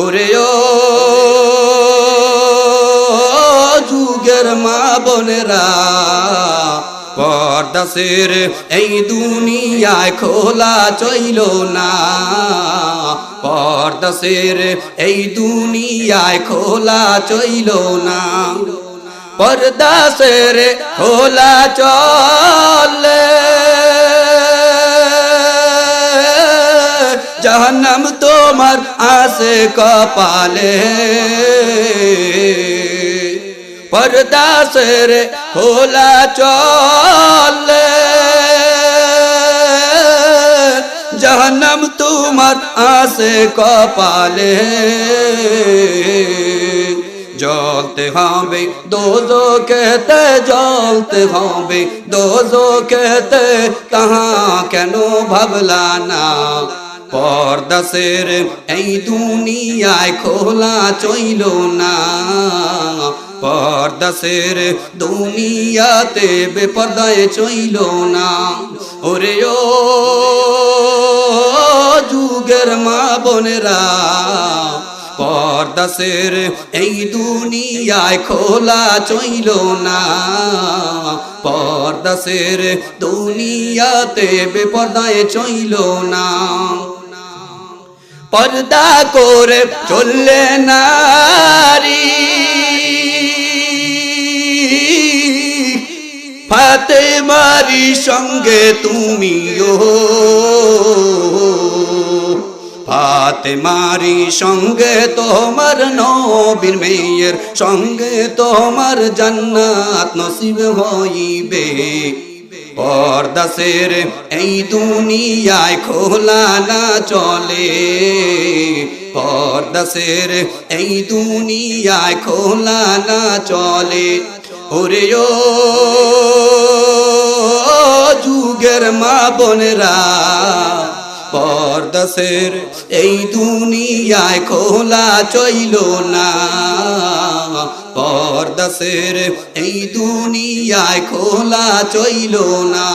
ওরে ও যুগের মা বোনেরা পর্দাসের এই দুনিয়ায় খোলা চইল না। পর্দাসের এই দুনিয়ায় খোলা চইল না। পর্দাসের খোলা চলে জাহান্নাম তোমার আসে কপালে। পর্দাসের খোলা চলে। জাহান্নাম তোমার আসে কপালে। জলতে হবে দোজো কেতে জলতে হবে দোজো কেতে তাহা কেন ভাবলা না? পর্দাসের এই দুনিয়ায় খোলা চইল না। পর্দাসের দুনিয়াতে বেপর্দায় চইল না। ওরে ও যুগের মা বোনেরা পর্দাসের এই দুনিয়ায় খোলা চইল না। পর্দাসের দুনিয়াতে বেপর্দায় চইল না। পর্দা করে চললে নারী। ফাতে মারি সঙ্গে তুমিও। ফাতে মারি সঙ্গে তোমার নবীর মেয়ের সঙ্গে তোমার জান্নাত নসিব হইবে। পর্দাসের এই দুনিয়ায় খোলা না চলে। পর্দাসের এই দুনিয়ায় খোলা না চলে। ওরে ও যুগের মা বোনেরা, পর্দাসের এই দুনিয়ায় খোলা চইল না। পর্দাসের এই দুনিয়ায় খোলা চইল না।